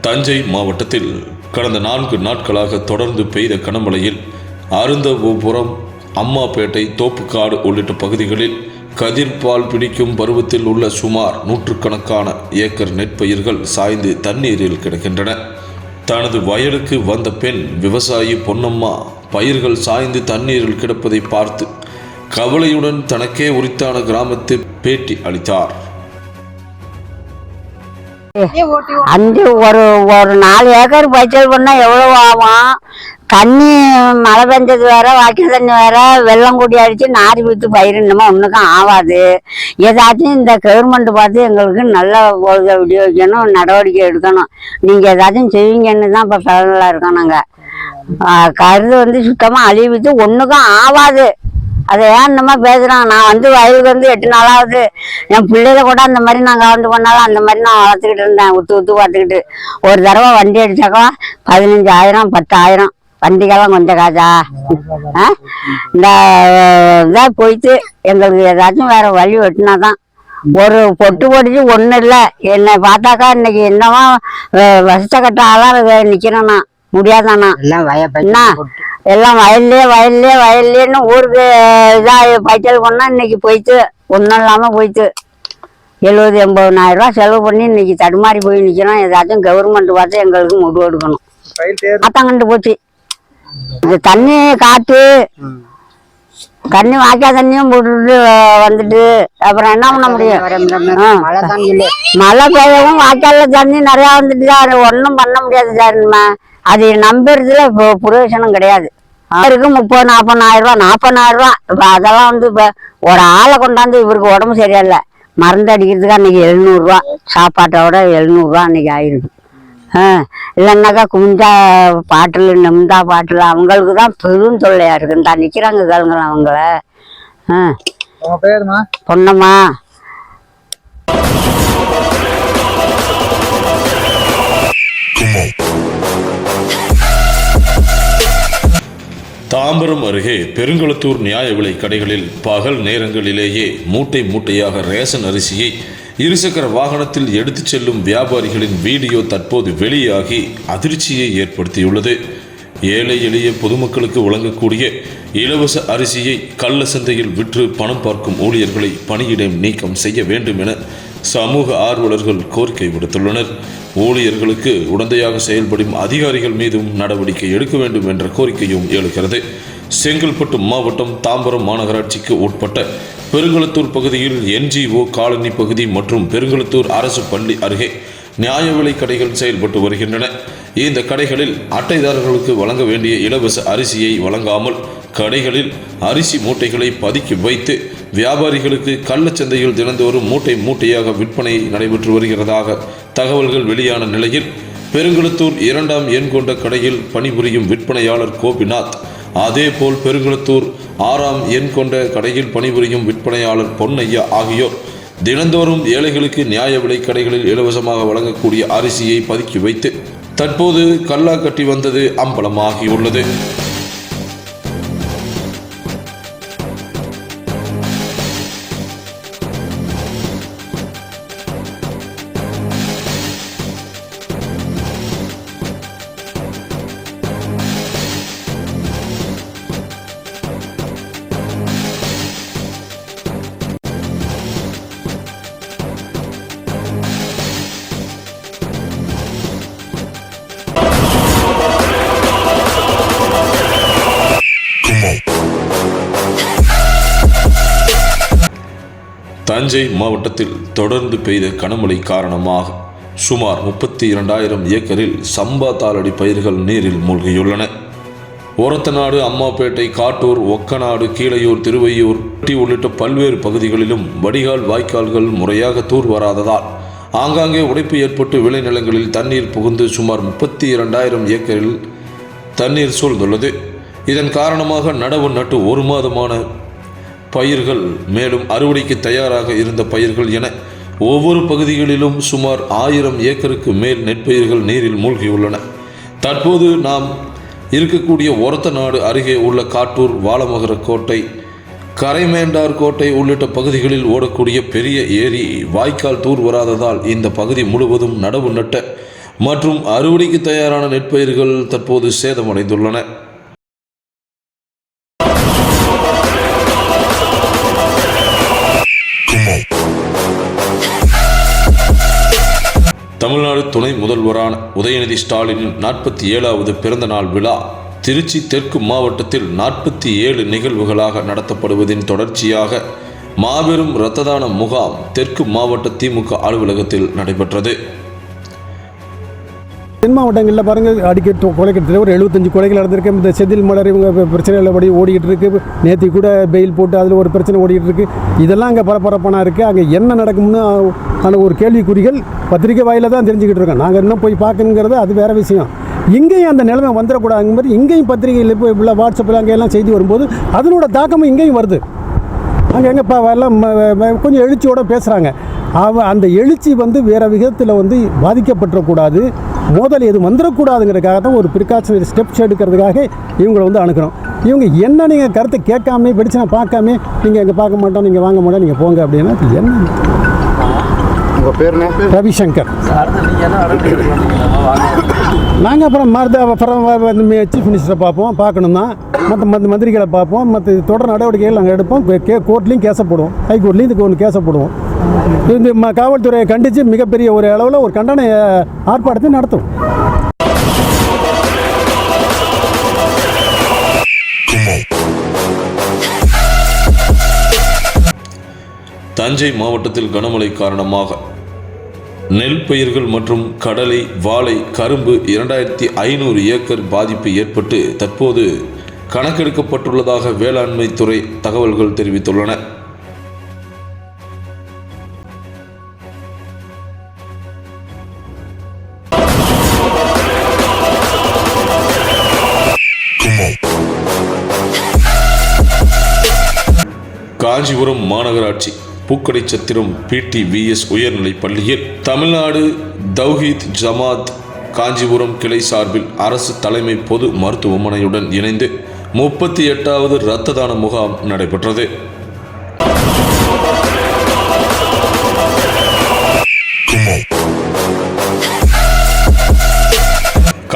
தஞ்சை மாவட்டத்தில் கடந்த நான்கு நாட்களாக தொடர்ந்து பெய்த கனமழையில் அருந்தபுரம் அம்மாப்பேட்டை தோப்புக்காடு உள்ளிட்ட பகுதிகளில் கதிர்பால் பிடிக்கும் பருவத்தில் உள்ள சுமார் நூற்றுக்கணக்கான ஏக்கர் நெற்பயிர்கள் சாய்ந்து தண்ணீரில் கிடக்கின்றன. தனது வயலுக்கு வந்த பெண் விவசாயி பொன்னம்மா பயிர்கள் சாய்ந்து தண்ணீரில் கிடப்பதை பார்த்து கவலையுடன் தனக்கே உரித்தான கிராமத்து பேட்டி அளித்தார். அஞ்சு ஒரு ஒரு நாலு ஏக்கர் பயிற்சல் பண்ணா எவ்வளவு ஆகும்? தண்ணி மழை பெஞ்சது வேற வாய்க்கால் தண்ணி வேற வெள்ளம் கூடி அடிச்சு நாரி விட்டு பயிரிடணுமா ஒன்றுக்கும் ஆகாது. ஏதாச்சும் இந்த கவர்மெண்ட் பார்த்து எங்களுக்கு நல்ல ஒரு விநியோகிக்கணும் நடவடிக்கை எடுக்கணும். நீங்கள் ஏதாச்சும் செய்வீங்கன்னு தான் இப்போ பலனில் இருக்கோம் நாங்கள் கருது வந்து சுத்தமாக அழிவிட்டு ஒன்றுக்கும் ஆகாது. அதை ஏன் இந்த மாதிரி பேசுறாங்க நான் வந்து வயலுக்கு வந்து எட்டு நாளாவது என் பிள்ளைல கூட அந்த மாதிரி நான் கவர்ந்து பண்ணாலும் அந்த மாதிரி நான் வளர்த்துக்கிட்டு இருந்தேன். உத்து உத்து பார்த்துக்கிட்டு. ஒரு தடவை வண்டி அடிச்சாக்கா பதினஞ்சாயிரம் பத்தாயிரம். வண்டிக்கெல்லாம் கொஞ்சம் காசா? இந்த இதாக போயிட்டு எங்களுக்கு ஏதாச்சும் வேற வழி வெட்டினா தான். ஒரு பொட்டு பொடிச்சு ஒன்றும் இல்லை. என்னை பார்த்தாக்கா இன்னைக்கு என்னவா வசத்த கட்ட ஆளாக நிற்கிறேன் நான். முடியாதானா? என்ன? எல்லாம் வயல்லே வயல்லே வயல்லேன்னு ஊருக்கு இதாக பைச்சல் பண்ணா இன்னைக்கு போயிட்டு ஒன்றும் இல்லாமல் போயிட்டு எழுபது எண்பதுனாயிரம் ரூபா செலவு பண்ணி இன்னைக்கு தடுமாறி போய் நிற்கிறோம் ஏதாச்சும் கவர்மெண்ட் பார்த்து எங்களுக்கு முடிவு எடுக்கணும். அத்தாங்கண்டு போச்சு. இது தண்ணி காற்று தண்ணி வாய்க்கா தண்ணியும் போட்டுட்டு வந்துட்டு அப்புறம் என்ன பண்ண முடியும். மழை பெய்யவும் வாய்க்கால்ல தண்ணி நிறையா வந்துட்டு சார் ஒன்றும் பண்ண முடியாது சார் அது நம்புறதுல இப்போ பிரயோஜனம் கிடையாது. அவருக்கு முப்பது நாற்பதாயிரம் ரூபா நாற்பதாயிரம் ரூபா. இப்போ அதெல்லாம் வந்து இப்போ ஒரு ஆளை கொண்டாந்து இவருக்கு உடம்பு சரியில்லை. மருந்து அடிக்கிறதுக்கு அன்னைக்கு எழுநூறுவா சாப்பாட்டோட எழுநூறுவா அன்னைக்கு ஆயிருக்கு ஆ இல்லைன்னாக்கா குஞ்சா பாட்டில் நெம்தா பாட்டில் அவங்களுக்கு தான் பெரும் தொல்லையா இருக்கு. இந்த நிற்கிறாங்க கேளுங்களா அவங்கள. ஆ உங்க பேருமா பொண்ணம்மா தாம்பரம் அருகே பெருங்குளத்தூர் நியாய விலை கடைகளில் பகல் நேரங்களிலேயே மூட்டை மூட்டையாக ரேஷன் அரிசியை இருசக்கர வாகனத்தில் எடுத்துச் செல்லும் வியாபாரிகளின் வீடியோ தற்போது வெளியாகி அதிர்ச்சியை ஏற்படுத்தியுள்ளது. ஏழை எளிய பொதுமக்களுக்கு வழங்கக்கூடிய இலவச அரிசியை கள்ள சந்தையில் விற்று பணம் பார்க்கும் ஊழியர்களை பணியிடம் நீக்கம் செய்ய வேண்டும் என சமூக ஆர்வலர்கள் கோரிக்கை விடுத்துள்ளனர். ஊழியர்களுக்கு உடந்தையாக செயல்படும் அதிகாரிகள் மீதும் நடவடிக்கை எடுக்க வேண்டும் என்ற கோரிக்கையும் எழுகிறது. செங்கல்பட்டு மாவட்டம் தாம்பரம் மாநகராட்சிக்கு உட்பட்ட பெருங்குளத்தூர் பகுதியில் என்ஜிஓ காலனி பகுதி மற்றும் பெருங்குளத்தூர் அரசு பள்ளி அருகே நியாய விலை கடைகள் செயல்பட்டு வருகின்றன. இந்த கடைகளில் அட்டைதாரர்களுக்கு வழங்க வேண்டிய இலவச அரிசியை வழங்காமல் கடைகளில் அரிசி மூட்டைகளை பதுக்கி வைத்து வியாபாரிகளுக்கு கள்ளச்சந்தையில் தினந்தோறும் மூட்டை மூட்டையாக விற்பனை நடைபெற்று வருகிறதாக தகவல்கள் வெளியான நிலையில் பெருங்குளத்தூர் இரண்டாம் எண் கொண்ட கடையில் பணிபுரியும் விற்பனையாளர் கோபிநாத் அதேபோல் பெருங்குளத்தூர் ஆறாம் எண் கொண்ட கடையில் பணிபுரியும் விற்பனையாளர் பொன்னையா ஆகியோர் தினந்தோறும் ஏழைகளுக்கு நியாய விலை கடைகளில் இலவசமாக வழங்கக்கூடிய அரிசியை பதுக்கி வைத்து தற்போது கல்லா கட்டி வந்தது அம்பலமாகியுள்ளது. தஞ்சை மாவட்டத்தில் தொடர்ந்து பெய்த கனமழை காரணமாக சுமார் முப்பத்தி இரண்டாயிரம் ஏக்கரில் சம்பா தாளடி பயிர்கள் நீரில் மூழ்கியுள்ளன. ஓரத்தநாடு அம்மாப்பேட்டை காட்டூர் ஒக்கநாடு கீழையூர் திருவையூர் டி உள்ளிட்ட பல்வேறு பகுதிகளிலும் வடிகால் வாய்க்கால்கள் முறையாக தூர் வராததால் ஆங்காங்கே உடைப்பு ஏற்பட்டு விளைநிலங்களில் தண்ணீர் புகுந்து சுமார் முப்பத்தி இரண்டாயிரம் ஏக்கரில் தண்ணீர் சூழ்ந்துள்ளது. இதன் காரணமாக நடவு நட்டு ஒரு மாதமான பயிர்கள் மேலும் அறுவடைக்கு தயாராக இருந்த பயிர்கள் என ஒவ்வொரு பகுதிகளிலும் சுமார் ஆயிரம் ஏக்கருக்கு மேல் நெற்பயிர்கள் நீரில் மூழ்கியுள்ளன. தற்போது நாம் இருக்கக்கூடிய ஒரத்த நாடு அருகே உள்ள காட்டூர் வாழமகர கோட்டை கரைமேண்டார் கோட்டை உள்ளிட்ட பகுதிகளில் ஓடக்கூடிய பெரிய ஏரி வாய்க்கால் தூர் வராததால் இந்த பகுதி முழுவதும் நடவு நட்ட மற்றும் அறுவடைக்கு தயாரான நெற்பயிர்கள் தற்போது சேதமடைந்துள்ளன. தமிழ்நாடு துணை முதல்வரான உதயநிதி ஸ்டாலினின் நாற்பத்தி ஏழாவது பிறந்த நாள் விழா திருச்சி தெற்கு மாவட்டத்தில் நாற்பத்தி ஏழு நிகழ்வுகளாக நடத்தப்படுவதின் தொடர்ச்சியாக மாபெரும் இரத்த தான முகாம் தெற்கு மாவட்ட திமுக அலுவலகத்தில் நடைபெற்றது. தென் மாவட்டங்களில் பாருங்கள் அடிக்கடி கொலைக்கிறதுல ஒரு எழுபத்தஞ்சு கொலைகள் நடந்திருக்கு. இந்த செதில் மலர் இவங்க பிரச்சனைகள் படி ஓடிக்கிட்டு இருக்கு. நேற்று கூட பெயில் போட்டு அதில் ஒரு பிரச்சனை ஓடிக்கிட்டு இருக்கு. இதெல்லாம் அங்கே பரபரப்பான இருக்குது அங்கே என்ன நடக்கும்னு ஆனால் ஒரு கேள்விக்குறிகள் பத்திரிக்கை வாயில தான் தெரிஞ்சுக்கிட்டு இருக்கோம். நாங்கள் இன்னும் போய் பார்க்கணுங்கிறது அது வேறு விஷயம். இங்கேயும் அந்த நிலைமை வந்துடக்கூடாதுங்கும்போது இங்கேயும் பத்திரிகையில் இப்போ இவ்வளோ வாட்ஸ்அப்பில் அங்கே எல்லாம் செய்தி வரும்போது அதனோட தாக்கமும் இங்கேயும் வருது. அங்கே எங்கே இப்போ எல்லாம் கொஞ்சம் எழுச்சியோடு பேசுகிறாங்க அவ அந்த எழுச்சி வந்து வேறு விதத்தில் வந்து பாதிக்கப்பட்டுறக்கூடாது. மோதல் எதுவும் வந்துடக்கூடாதுங்கிறதுக்காக தான் ஒரு ப்ரிகாஷனரி ஸ்டெப்ஸ் எடுக்கிறதுக்காக இவங்களை வந்து அணுக்கிறோம் இவங்க என்ன நீங்கள் கருத்தை கேட்காம வெடிச்சனை பார்க்காம நீங்கள் இங்கே பார்க்க மாட்டோம் நீங்கள் வாங்க மாட்டோம் நீங்கள் போங்க அப்படின்னா என்ன? உங்கள் பேர் என்ன? ரவிசங்கர். நாங்கள் அப்புறம் மருத அப்புறம் சீஃப் மினிஸ்டரை பார்ப்போம் பார்க்கணும் தான் மற்ற மற்ற மந்திரிகளை பார்ப்போம். மற்ற தொடர் நடவடிக்கைகள் நாங்கள் எடுப்போம். கே- கோர்ட்லேயும் கேச போடுவோம். ஹைகோர்ட்லேயும் இதுக்கு ஒன்று கேசப்படுவோம் போடுவோம். இந்த காவல்துறையை கண்டித்து மிகப்பெரிய ஒரு அளவில் ஒரு கண்டன ஆர்ப்பாட்டத்தை நடத்தும். தஞ்சை மாவட்டத்தில் கனமழை காரணமாக நெல் பயிர்கள் மற்றும் கடலை வாழை கரும்பு இரண்டாயிரத்தி ஐநூறு ஏக்கர் பாதிப்பு ஏற்பட்டு தற்போது கணக்கெடுக்கப்பட்டுள்ளதாக வேளாண்மை துறை தகவல்கள் தெரிவித்துள்ளன. காஞ்சிபுரம் மாநகராட்சி பூக்கடை சத்திரம் பிடிவிஎஸ் உயர்நிலைப் பள்ளியில் தமிழ்நாடு தௌஹீத் ஜமாத் காஞ்சிபுரம் கிளை சார்பில் அரசு தலைமை பொது மருத்துவமனையுடன் இணைந்து முப்பத்தி எட்டாவது இரத்த தான முகாம் நடைபெற்றது.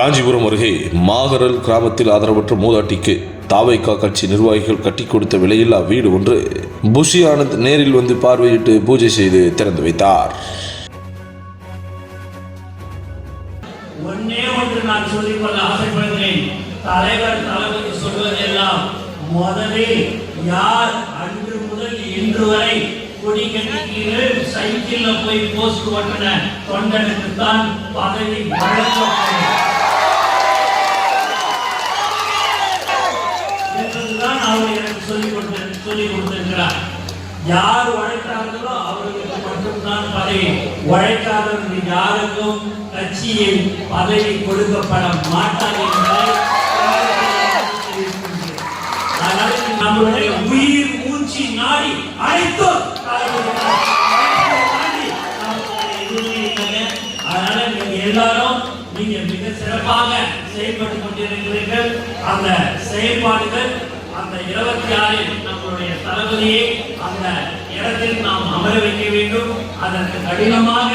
காஞ்சிபுரம் அருகே மாகரல் கிராமத்தில் ஆதரவற்ற மூதாட்டிக்கு தாவைக்கா கட்சி நிர்வாகிகள் கட்டி கொடுத்த விலையில்லா வீடு ஒன்று புஷி ஆனந்த் நேரில் வந்து பார்வையிட்டு பூஜை செய்து திறந்து வைத்தார். தலைவர் தளபதி சொல்வதெல்லாம் முதலில் யார் அன்று முதல் இன்று வரை கொடி கட்டிக்கீர்கள் சைக்கிள்ல போய் போஸ்ட் ஓட்டின தொண்டனுக்கு தான் பதவி வழங்கப்படும். அவர் எனக்கு சொல்லிக் கொடுத்து சொல்லிக் கொடுத்திருக்கிறார். யார் உழைத்தார்களோ அவர்களுக்கு மட்டும்தான் பதவி. உழைக்காதவர்கள் யாருக்கும் கட்சியில் பதவி கொடுக்கப்பட மாட்டார் அதனால நம்மளுடைய உயிர் மூச்சு நாடி அனைத்தும் அதனால நீங்க எல்லாரும் நீங்க மிக சிறப்பாக செயல்பட்டு கொண்டிருக்கிறீர்கள். அந்த செயல்பாடுகள் அந்த இருபத்தி ஆறில் நம்மளுடைய தளபதியை அந்த இடத்தில் நாம் அமர வைக்க வேண்டும். அதற்கு கடினமாக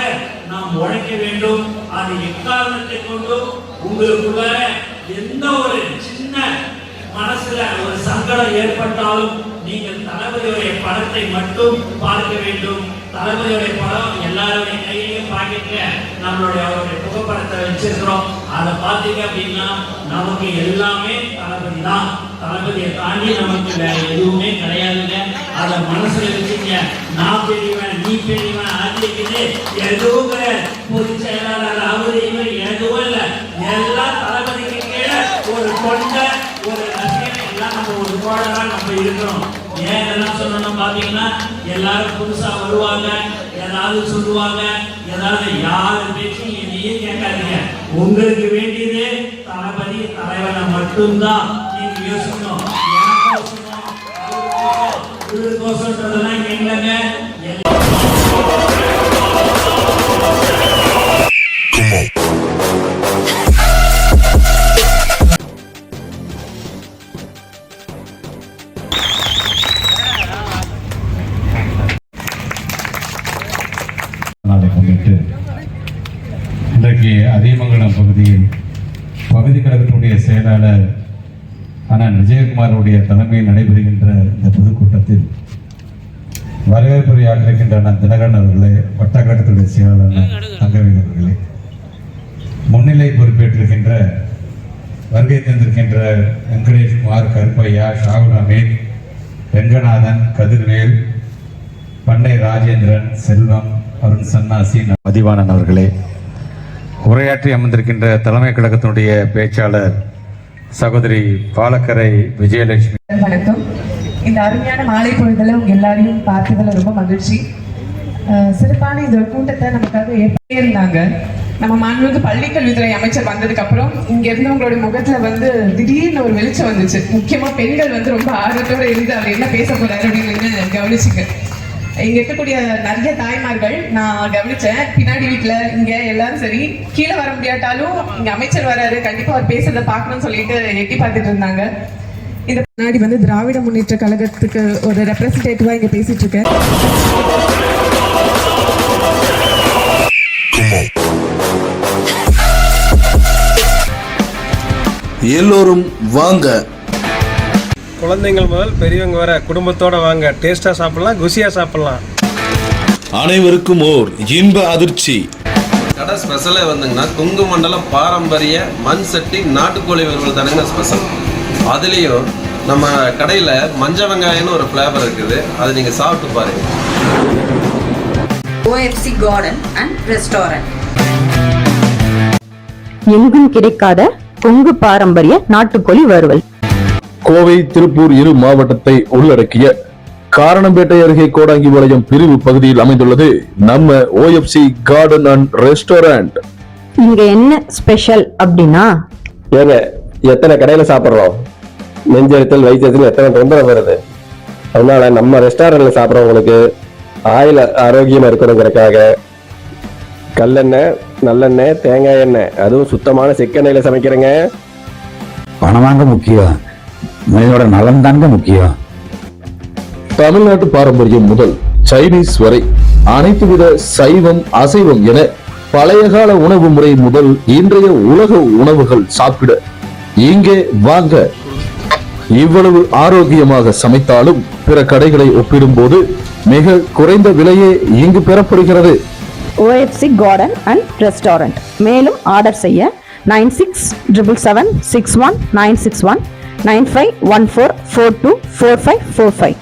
நாம் உழைக்க வேண்டும். அது எக்காரணத்தை கொண்டு? உங்களுக்குள்ள எந்த ஒரு சின்ன மனசுல ஒரு சங்கடம் ஏற்பட்டாலும் நீங்கள் தளபதியுடைய படத்தை மட்டும் பார்க்க வேண்டும். தளபதியுடைய படம் எல்லாருடைய கையிலையும் பாக்கெட்ல நம்மளுடைய அவருடைய புகைப்படத்தை வச்சிருக்கிறோம். அதை பார்த்தீங்க அப்படின்னா நமக்கு எல்லாமே தளபதி தான். தளபதியை தாண்டி நமக்கு வேற எதுவுமே கிடையாதுங்க அதை மனசுல வச்சுங்க நான் பெரியவன் நீ பெரியவன் அது எதுவும் கிடையாது. பொதுச் செயலாளர் அவரு இவர் எதுவும் இல்லை எல்லாம் தளபதிக்கு கீழே ஒரு கொண்ட ஒரு ரசிகன் எல்லாம் நம்ம ஒரு தோழரா நம்ம இருக்கிறோம் ஏன் என்ன சொல்லணும் பாத்தீங்கன்னா எல்லாரும் புதுசா வருவாங்க. ஏதாவது சொல்லுவாங்க ஏதாவது யாரு பேச்சும் எதையும் கேட்காதீங்க உங்களுக்கு வேண்டியது தளபதி தலைவனை மட்டும்தான் யோசிக்கணும் எனக்கோசரம், அவருக்கோசரம், இவருக்கோசரன்றதெல்லாம் இல்லைங்க எல்லா ஆனால் விஜயகுமாருடைய தலைமையில் நடைபெறுகின்ற இந்த பொதுக்கூட்டத்தில் வரவேற்புரையாற்றிருக்கின்ற நான் தினகரன் அவர்களே வட்டக்கழகத்துடைய செயலாளர் தங்கவேல் அவர்களே முன்னிலை பொறுப்பேற்றிருக்கின்ற வருகை தந்திருக்கின்ற வெங்கடேஷ்குமார் கருப்பையா ஷாகுல் அமீத் வெங்கநாதன் கதிர்வேல் பண்ணை ராஜேந்திரன் செல்வம் அருண் சன்னாசி மதிவாணன் அவர்களே உரையாற்றி அமர்ந்திருக்கின்ற தலைமை கழகத்தினுடைய பேச்சாளர் சகோதரி பாலக்கரை விஜயலட்சுமி. வணக்கம். இந்த அருமையான மாலை பொழுதுல உங்க எல்லாரையும் பார்த்ததுல ரொம்ப மகிழ்ச்சி. சிறப்பான இந்த கூட்டத்தை நமக்காக ஏற்பே இருந்தாங்க நம்ம மாண்புமிகு பள்ளி கல்வித்துறை அமைச்சர் வந்ததுக்கு அப்புறம் இங்க இருந்தவங்களோட முகத்துல வந்து திடீர்னு ஒரு வெளிச்சம் வந்துச்சு. முக்கியமா பெண்கள் வந்து ரொம்ப ஆர்வத்தோட இருந்து அவர் என்ன பேச போறாரு அப்படின்னு கவனிச்சுங்க. இங்க இருக்கக்கூடிய நிறைய தாய்மார்கள் நான் கவனிச்சேன். பின்னாடி வீட்டுல இங்க எல்லாரும் சரி. கீழே வர முடியாட்டாலும் இங்க அமைச்சர் வராரு. கண்டிப்பா அவர் பேசுறத பார்க்கணும்னு சொல்லிட்டு எட்டி பார்த்துட்டு இருந்தாங்க. இந்த முன்னாடி வந்து திராவிட முன்னேற்ற கழகத்துக்கு ஒரு ரெப்ரசன்டேட்டிவா இங்க பேசிட்டு இருக்கேன். எல்லோரும் வாங்க. குழந்தைங்கள் முதல் பெரியவங்க வர குடும்பத்தோட வாங்க. டேஸ்டா சாப்பிடலாம் குசியா சாப்பிடலாம். அனைவருக்கும் ஓர் இன்ப அதிர்ச்சி. ஸ்பெஷலே வந்துங்கன்னா கொங்கு மண்டலம் பாரம்பரிய மண் சட்டி நாட்டுக்கோழி வறுவல் தானுங்க ஸ்பெஷல் அதுலேயும் நம்ம கடையில் மஞ்ச வெங்காயம்னு ஒரு ஃப்ளேவர் இருக்குது. அதை நீங்கள் சாப்பிட்டு பாருங்க. OFC Garden and Restaurant. எங்கும் கிடைக்காத கொங்கு பாரம்பரிய நாட்டுக்கோழி வறுவல். கோவை திருப்பூர் இரு மாவட்டத்தை உள்ளடக்கிய காரணம்பேட்டை அருகே கோடாங்கிபாளையம் பிரிவு பகுதியில் அமைந்துள்ளது. நம்ம ஓஎஃப்சி கார்டன் அண்ட் ரெஸ்டாரண்ட் இங்க என்ன ஸ்பெஷல் அப்படின்னா? ஏங்க எத்தனை கடையில சாப்பிட்றோம்? நெஞ்செழுத்தல் வயிற்றுல எத்தனை தொந்தரவு வருது? அதனால நம்ம ரெஸ்டாரண்ட்ல சாப்பிட்றவங்களுக்கு ஆயில் ஆரோக்கியமா இருக்கணுங்கிறதுக்காக கல்லெண்ணெய் நல்லெண்ணெய் தேங்காய் எண்ணெய் அதுவும் சுத்தமான செக்கெண்ணெயில சமைக்கிறேங்க. பணம் வாங்க முக்கியம். மனிதனோட நலன் தாங்க முக்கியம். தமிழ்நாட்டு பாரம்பரியம் முதல் சைனீஸ் வரை அனைத்து வித சைவம் அசைவம் என பழைய கால உணவு முறை முதல் இன்றைய உலக உணவுகள் சாப்பிட இங்கே வாங்க. இவ்வளவு ஆரோக்கியமாக சமைத்தாலும் பிற கடைகளை ஒப்பிடும்போது மிக குறைந்த விலையே இங்கு பெறப்படுகிறது. ஓஎஃப்சி கார்டன் அண்ட் ரெஸ்டாரண்ட் மேலும் ஆர்டர் செய்ய nine six triple seven six one nine six one nine five one four four two four five four five